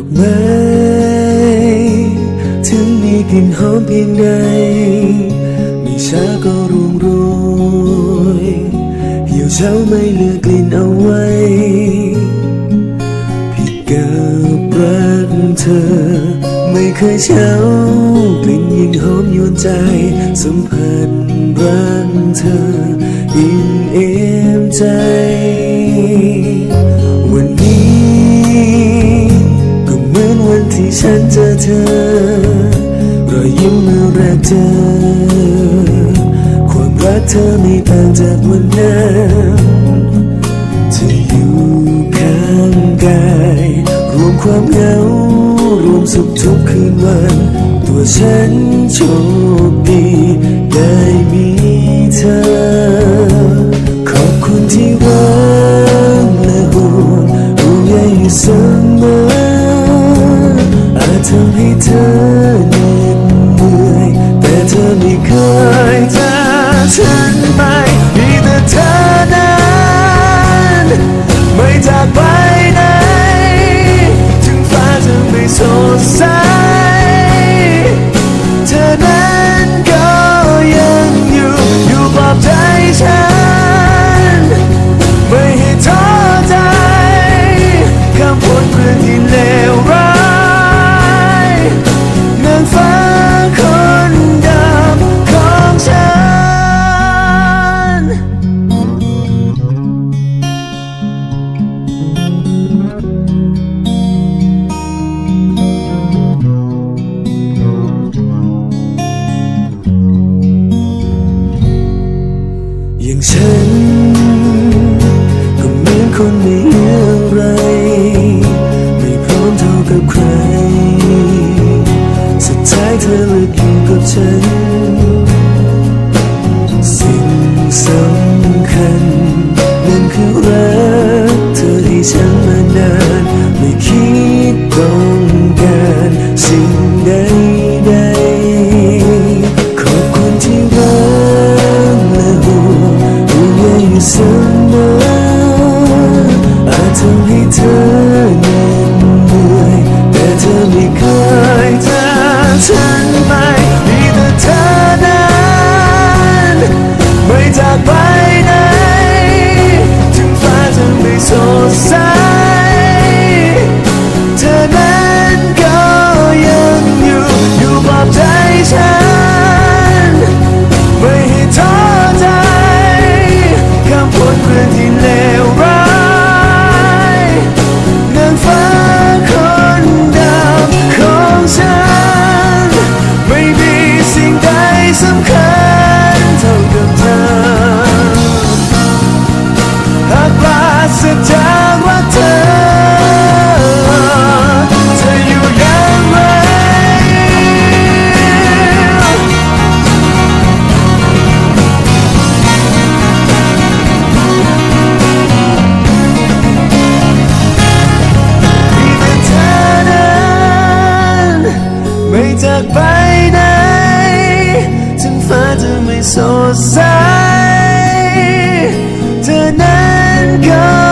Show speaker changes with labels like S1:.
S1: อกไม้ถึงมีกลิ่นหอมเพียงใดไม่ช้าก็ร่วงโรยเหี่ยวเฉาไม่เหลือกลิ่นเอาไว้พี่กับรักเธอ ไม่เคยเช้ากลิ่นยิ่งหอมยวนใจ สัมผัสรักเธอยิ่งเอ็มใจ ยิ้มเมื่อแรกเจอความรักเธอไม่ต่างจากวันนั้นเธออยู่ข้างกายรวมความเหงารวมสุขทุกคืนวัน ตัวฉันโชคดีได้ ส ฉันก็เหมือนคนไม่อะไร ไม่พร้อมเท่ากับใคร สุดท้ายเธอเลือกอยู่กับฉัน สิ่งสำคัญนั่นคือรั มออาจทำให้เธอเหนื่อยแต่เธอไม่เคยท้ากฉัน จากไปไหนถึงฟ้าจะไม่สดใสเธอนั้นก็